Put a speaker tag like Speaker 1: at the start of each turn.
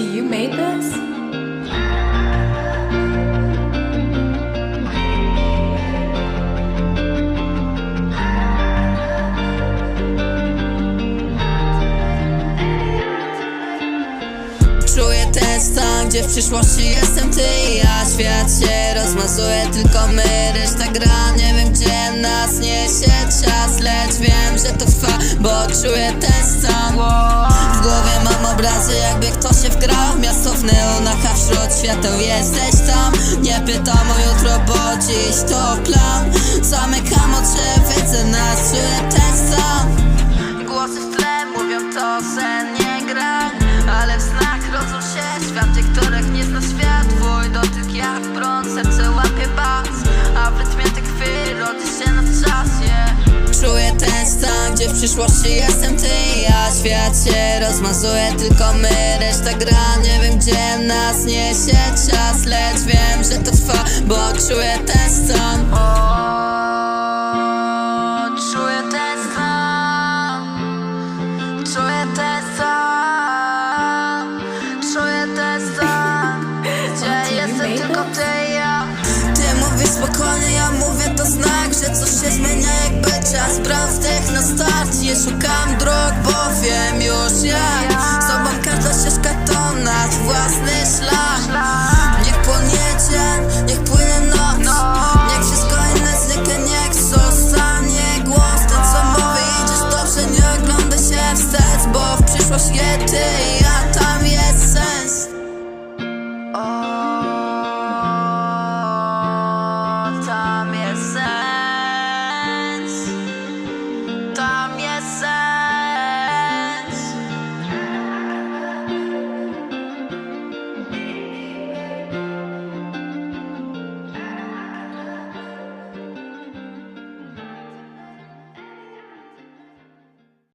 Speaker 1: So you made this? Czuję ten stan, gdzie w przyszłości jestem ty i ja Świat się rozmazuje, tylko my, reszta gra Nie wiem gdzie nas niesie czas, lecz wiem, że to trwa Bo czuję ten neonach, a wśród świateł. Jesteś tam? Nie pytam o jutro, bo dziś to plan. Zamykam oczy, widzę nas, czuję ten stan Głosy w tle mówią to, że gdzie w przyszłości jestem ty i ja. Świat się rozmazuje, tylko my, reszta gra. Nie wiem gdzie nas niesie czas, lecz wiem, że to trwa Bo czuję ten stan. O, Czuję ten stan. Czuję ten stan. Czuję ten stan. Gdzie jestem tylko ty i ja. Ty mówisz spokojnie, ja mówię to znak Że coś czas brał wdech na start. Nie szukam dróg, bo wiem